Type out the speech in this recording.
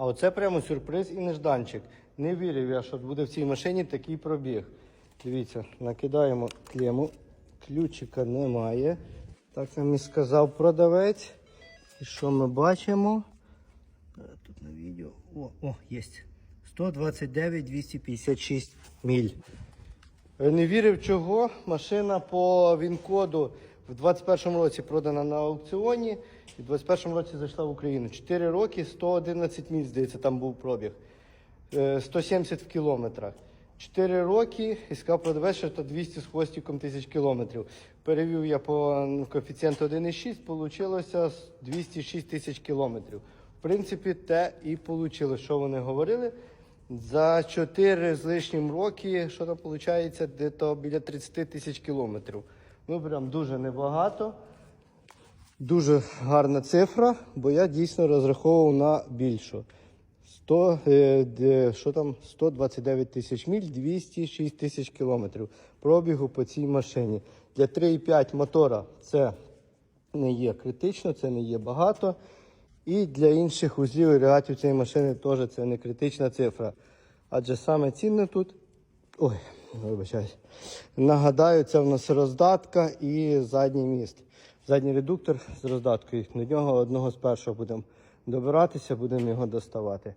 А оце прямо сюрприз і нежданчик. Не вірив я, що буде в цій машині такий пробіг. Дивіться, накидаємо клему, ключика немає. Так нам і сказав продавець. І що ми бачимо? Е, Тут на відео. О, о, є. 129 256 міль. Е, Не вірив чого. Машина по ВІН-коду в 21-му році продана на аукціоні і в 21-му році зайшла в Україну. 4 роки, 111 міль, здається, там був пробіг. Е, 170 в кілометрах. 4 роки і сказав продавець, що це 200 з хвостиком тисяч кілометрів. Перевів я по коефіцієнту 1,6, вийшло 206 тисяч кілометрів. В принципі, те і вийшло, що вони говорили. За 4 з лишнім роки, що там виходить, десь біля 30 тисяч кілометрів. Ну, прям дуже небагато. Дуже гарна цифра, бо я дійсно розраховував на більшу. 100, е, що там, 129 тисяч міль, 206 тисяч кілометрів пробігу по цій машині. Для 3,5 мотора це не є критично, це не є багато. І для інших узлів і регатів цієї машини теж це не критична цифра. Адже саме цінне тут. Ой, вибачаюсь. Нагадаю, це в нас роздатка і задній міст. Задній редуктор з роздаткою. До нього одного з першого будемо добиратися, будемо його доставати.